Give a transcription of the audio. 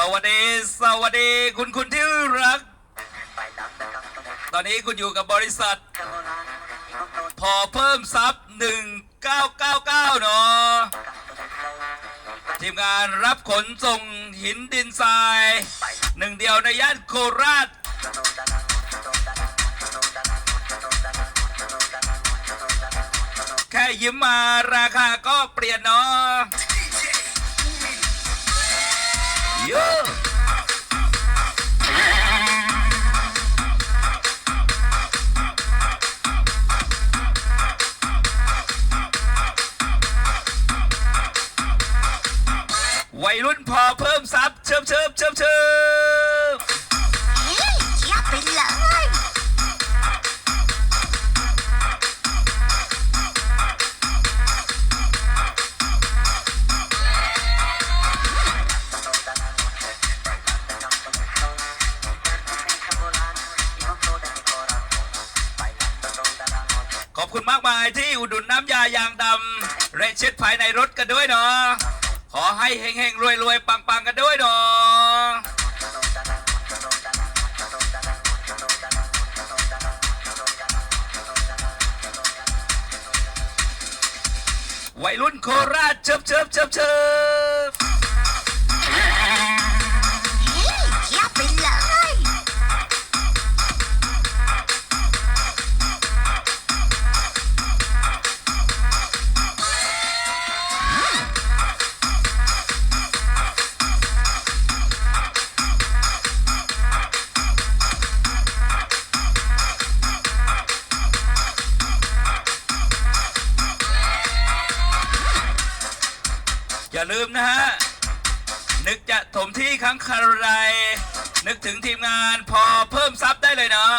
สวัสดี สวัสดีคุณคุณที่รัก ตอนนี้คุณอยู่กับบริษัท พอเพิ่มทรัพย์ 1999 เนาะทีมงานรับขนส่งหินดินทราย หนึ่งเดียวในย่านโคราชแค่ยิ้มมาราคาก็เปลี่ยนเนาะ วัยรุ่นพอเพิ่มทรัพย์เชิบเชิบเชิบเชิบเยี่ยมไปเลยขอบคุณมากมายที่อุดหนุนน้ำยายางดำและเช็ดภายในรถกันด้วยเนาะ ให้เฮงๆ รวยๆ ปังๆ กันด้วยเนาะวัยรุ่นโคราชเชิบเชิบเชิบเชิบ อย่าลืมนะฮะ นึกจะถมที่ครั้งคารไรนึกถึงทีมงานพอเพิ่มซับได้เลยเนาะ